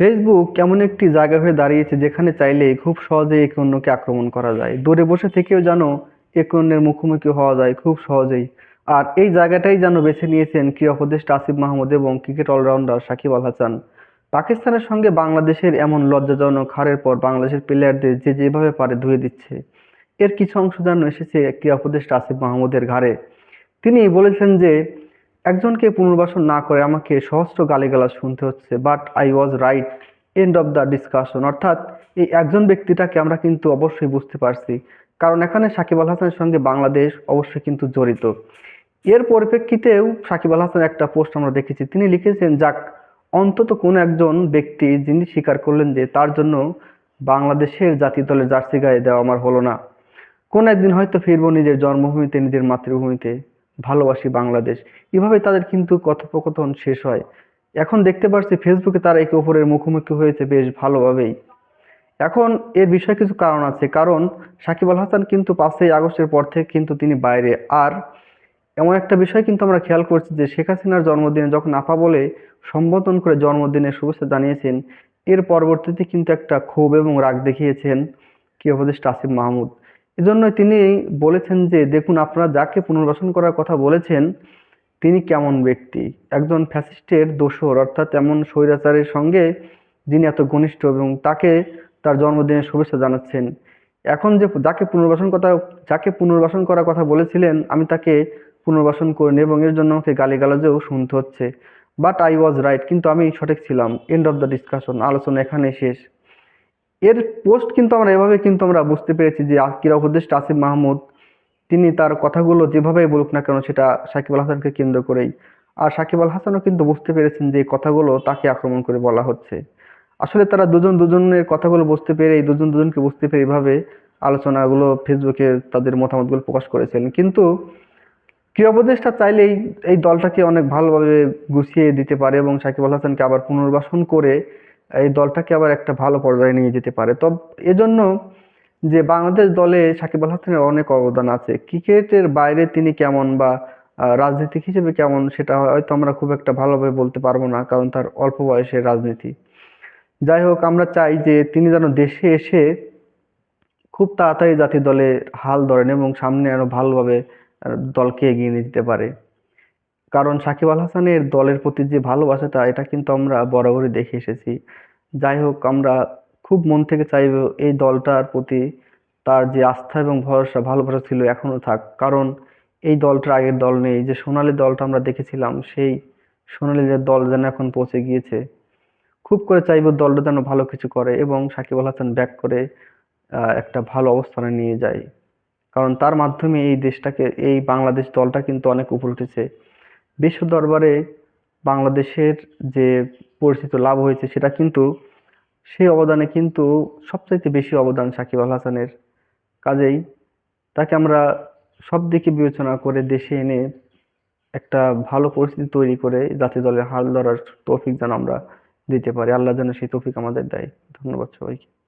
Facebook এমন একটি জায়গা হয়ে দাঁড়িয়েছে যেখানে চাইলে খুব সহজে একে অন্যকে আক্রমণ করা যায়। দূরে বসে থেকেও যেন একে অন্যের মুখোমুখি হওয়া যায় খুব সহজেই। আর এই জায়গাটাই যেন বেছে নিয়েছেন ক্রীড়া উপদেষ্টা আসিফ মাহমুদ এবং ক্রিকেট অলরাউন্ডার সাকিব আল হাসান। পাকিস্তানের সঙ্গে বাংলাদেশের এমন লজ্জাজনক হারের পর বাংলাদেশের প্লেয়ারদের যে যেভাবে পারে ধুয়ে দিচ্ছে, এর কিছু অংশ যেন এসেছে ক্রীড়া উপদেষ্টা আসিফ মাহমুদের ঘাড়ে। তিনি বলেছেন যে একজনকে পুনর্বাসন না করে আমাকে সহস্র গালিগালাজ শুনতে হচ্ছে but I was right end of the discussion অর্থাৎ এই একজন ব্যক্তিটাকে আমরা কিন্তু অবশ্যই বুঝতে পারছি, কারণ এখানে সাকিব আল হাসানের সঙ্গে বাংলাদেশ অবশ্যই কিন্তু জড়িত। এর পরিপ্রেক্ষিতেও সাকিব আল হাসান একটা পোস্ট আমরা দেখেছি, তিনি লিখেছেন, যাক, অন্তত কোন একজন ব্যক্তি যিনি স্বীকার করলেন যে তার জন্য বাংলাদেশের জাতীয় দলের জার্সি গায়ে দেওয়া আমার হলো না। কোন একদিন হয়তো ফিরবো নিজের জন্মভূমিতে, নিজের মাতৃভূমিতে। ভালোবাসি বাংলাদেশ। এভাবে তাদের কিন্তু কথোপকথন শেষ হয়। এখন দেখতে পাচ্ছি ফেসবুকে তারা একে অপরের মুখোমুখি হয়েছে বেশ ভালোভাবেই। এখন এর বিষয়ে কিছু কারণ আছে। কারণ সাকিব আল হাসান কিন্তু পাঁচই আগস্টের পর থেকে কিন্তু তিনি বাইরে। আর এমন একটা বিষয় কিন্তু আমরা খেয়াল করছি যে শেখ হাসিনার জন্মদিনে যখন আপা বলে সম্বোধন করে জন্মদিনের শুভেচ্ছা জানিয়েছেন, এর পরবর্তীতে কিন্তু একটা ক্ষোভ এবং রাগ দেখিয়েছেন কি উপদেষ্টা আসিফ মাহমুদ। এজন্য তিনি বলেছেন যে, দেখুন, আপনারা যাকে পুনর্বাসন করার কথা বলেছেন, তিনি কেমন ব্যক্তি? একজন ফ্যাসিস্টের দোসর অর্থাৎ এমন স্বৈরাচারের সঙ্গে যিনি এত ঘনিষ্ঠ এবং তাকে তার জন্মদিনের শুভেচ্ছা জানাচ্ছেন। এখন যে যাকে পুনর্বাসন কথা, যাকে পুনর্বাসন করার কথা বলেছিলেন, আমি তাকে পুনর্বাসন করিনি এবং এর জন্য আমাকে গালিগালাজেও শুনতে হচ্ছে। বাট আই ওয়াজ রাইট কিন্তু আমি সঠিক ছিলাম। এন্ড অফ দ্য ডিসকাশন আলোচনা এখানে শেষ। এর পোস্ট কিন্তু আমরা এভাবে কিন্তু আমরা বুঝতে পেরেছি যে ক্রীড়া উপদেষ্টা আসিফ মাহমুদ, তিনি তার কথাগুলো যেভাবেই বলুক না কেন সেটা সাকিব আল হাসানকে কেন্দ্র করেই। আর সাকিব আল হাসানও কিন্তু বুঝতে পেরেছেন যে কথাগুলো তাকে আক্রমণ করে বলা হচ্ছে। আসলে তারা দুজন দুজনের কথাগুলো বুঝতে পেরে দুজন দুজনকে বুঝতে পেরে এইভাবে আলোচনাগুলো ফেসবুকে তাদের মতামতগুলো প্রকাশ করেছেন। কিন্তু ক্রীড়া উপদেষ্টা চাইলেই এই দলটাকে অনেক ভালোভাবে গুছিয়ে দিতে পারে এবং সাকিব আল হাসানকে আবার পুনর্বাসন করে এই দলটাকে আবার একটা ভালো পর্যায়ে নিয়ে যেতে পারে। তবে এজন্য যে বাংলাদেশ দলে সাকিব আল হাসানের অনেক অবদান আছে, ক্রিকেটের বাইরে তিনি কেমন বা রাজনীতিক হিসেবে কেমন সেটা হয়তো আমরা খুব একটা ভালোভাবে বলতে পারব না, কারণ তার অল্প বয়সের রাজনীতি। যাই হোক, আমরা চাই যে তিনি যেন দেশে এসে খুব তাড়াতাড়ি জাতীয় দলে হাল ধরেন এবং সামনে আরও ভালোভাবে দলকে এগিয়ে নিয়ে যেতে পারে। কারণ সাকিব আল হাসানের দলের প্রতি যে ভালোবাসাটা, এটা কিন্তু আমরা বরাবরই দেখে এসেছি। যাই হোক, আমরা খুব মন থেকে চাইব এই দলটার প্রতি তার যে আস্থা এবং ভরসা, ভালোবাসা ছিল এখনও থাক। কারণ এই দলটার আগের দল নেই যে সোনালি দলটা আমরা দেখেছিলাম, সেই সোনালি যে দল যেন এখন পৌঁছে গিয়েছে। খুব করে চাইব দলটা যেন ভালো কিছু করে এবং সাকিব আল হাসান ব্যাক করে একটা ভালো অবস্থানে নিয়ে যায়। কারণ তার মাধ্যমে এই দেশটাকে, এই বাংলাদেশ দলটা কিন্তু অনেক উপরে উঠেছে। বিশ্ব দরবারে বাংলাদেশের যে পরিচিত লাভ হয়েছে সেটা কিন্তু সেই অবদানে কিন্তু সবচাইতে বেশি অবদান সাকিব আল হাসানের। কাজেই তাকে আমরা সব দিকে বিবেচনা করে দেশে এনে একটা ভালো পরিস্থিতি তৈরি করে জাতীয় দলের হাল ধরার তৌফিক যেন আমরা দিতে পারি। আল্লাহ যেন সেই তৌফিক আমাদের দেয়। ধন্যবাদ সবাইকে।